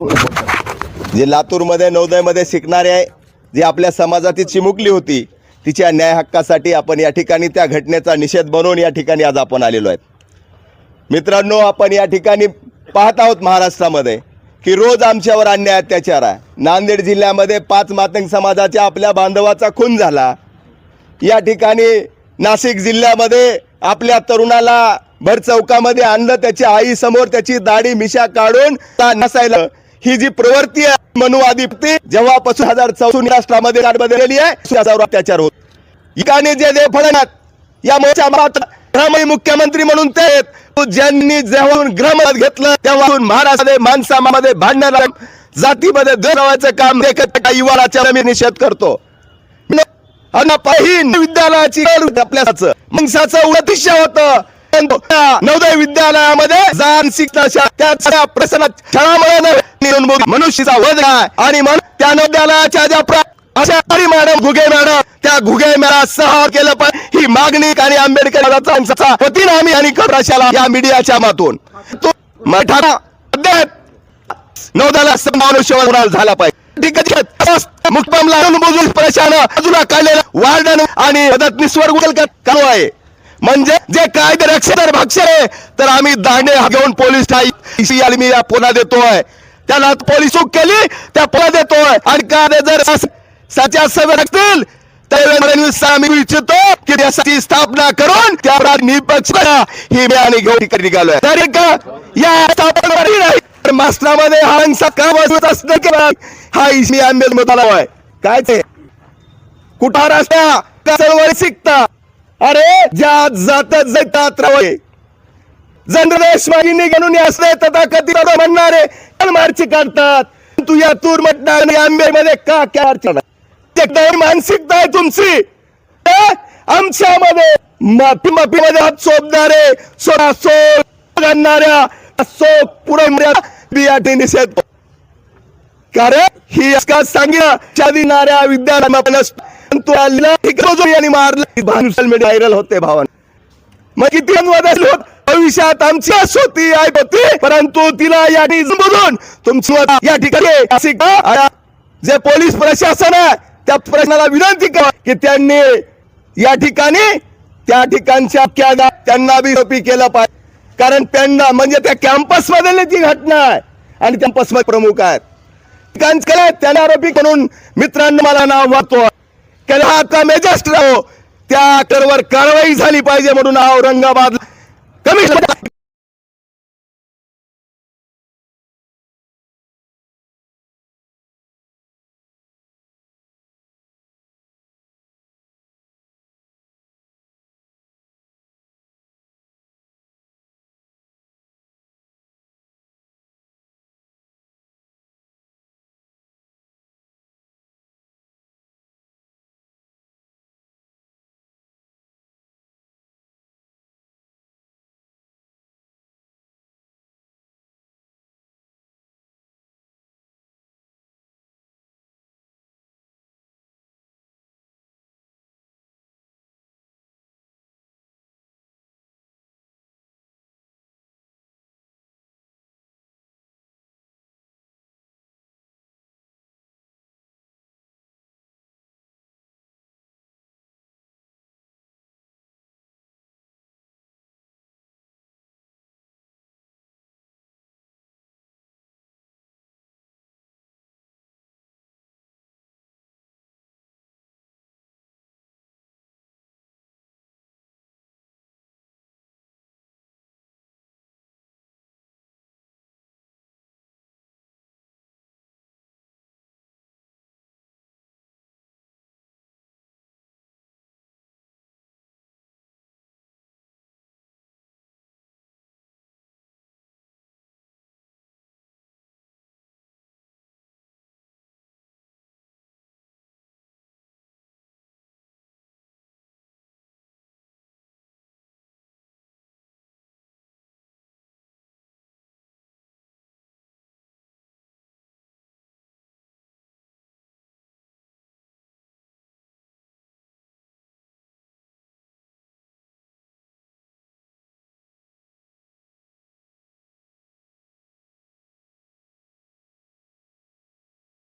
जे लातूरमध्ये नौदयमध्ये शिकणारे आहे जी आपल्या समाजाची चिमुकली होती तिच्या न्याय हक्कासाठी आपण या ठिकाणी त्या घटनेचा निषेध बनवून या ठिकाणी आज आपण आलेलो आहेत. मित्रांनो आपण या ठिकाणी पाहत आहोत महाराष्ट्रामध्ये की रोज आमच्यावर अन्याय अत्याचार आहे. नांदेड जिल्ह्यामध्ये पाच मातंग समाजाच्या आपल्या बांधवाचा खून झाला. या ठिकाणी नाशिक जिल्ह्यामध्ये आपल्या तरुणाला भर चौकामध्ये आणलं त्याच्या आई समोर त्याची दाढी मिशा काढून नसायला ही जी प्रवृत्ती आहे मनुवादी वृत्ती, जेव्हापासून हजार चौसून राष्ट्रामध्ये मध्ये आहे त्याच्यावर अत्याचार होत. इकाने जे देव फडणत या मुख्यमंत्री म्हणून ते आहेत. ज्यांनी जेव्हा ग्रहमत घेतलं तेव्हा महाराष्ट्रामध्ये माणसामध्ये भांडण जातीमध्ये गौरवाचं काम देखत युवाराच्या मी निषेध करतो. आणि पाहीन विद्यालयाची आपल्या आपल्याचं मनसाचं उद्दिष्ट होतं. पण त्या नवोदय विद्यालयामध्ये जाण शिकण्याच्या प्रसन्नात सगळ्या प्रसंगात शाळामुळे नव्हे, वध आहे. आणि म्हणून त्या नवोदयालयाच्या ज्या अशा हरी मॅडम घुगे मॅडम त्या घुगे मॅडम सह केलं पण ही मागणी आणि आंबेडकर दादांचा वतीनं आम्ही आणि कपराशाला या मीडियाच्या मातून. तो मठारा अद्याप नौदला मनुष्यवध झाला पाहिजे. ठीक आहे मुक्तमला बुजुर्ग प्रशासन बाजूला काढलेला वार्डन आणि मदतनीसवर गुगल चालू आहे. म्हणजे जे कायदे रक्षण भाक्षर आहे तर आम्ही दांडे घेऊन पोलीस ठाई मी या पुन्हा देतोय. त्याला पोलीस चूक केली त्या पुन्हा देतोय. आणि कायदे जर सच्या सभे असतील आम्ही इच्छितो की देशाची स्थापना करून त्या निपक्ष ही मी आणि घेऊन ठिकाणी निघालोय. तर का या स्थापनेवरही तर मास्टरामध्ये हा हिंसा का बसत असतं की हा इसमी आंबेल मताला आहे काय ते? कुठार असत्या का शिकता? अरे ज्या जातच जातात रवळे. जनदेश मागिनी घेऊन असले तथा कधी बरोबर म्हणणारे पण काढतात. तू या तूर म्हटणार आणि आंबेमध्ये का काय मानसिकता आहे तुमची. आमच्यामध्ये माफी माफी मध्ये हात सोपणारे सोडा सोड. घालणाऱ्या सोप पुढे बियाठी निषेध. कारण ही सांगितलं विद्यार्थ्यांना तो आणि मारलं मीडिया व्हायरल होते भावन. मग किती अनुवाद होत भविष्यात आमची होती आई होती परंतु तिला या ठिकाणी बोलून तुमची या ठिकाणी जे पोलीस प्रशासन आहे त्या प्रश्नाला विनंती करा की त्यांनी या ठिकाणी त्या ठिकाणच्या क्या त्यांना बी आरोपी केलं पाहिजे. कारण त्यांना म्हणजे त्या कॅम्पस मधली ती घटना आहे आणि कॅम्पसमध्ये प्रमुख आहेत. त्यांना आरोपी करून मित्रांनो मला नाव वाहतो. केला आता मेजस्ट राहो. त्या करवर कारवाई झाली पाहिजे म्हणून औरंगाबाद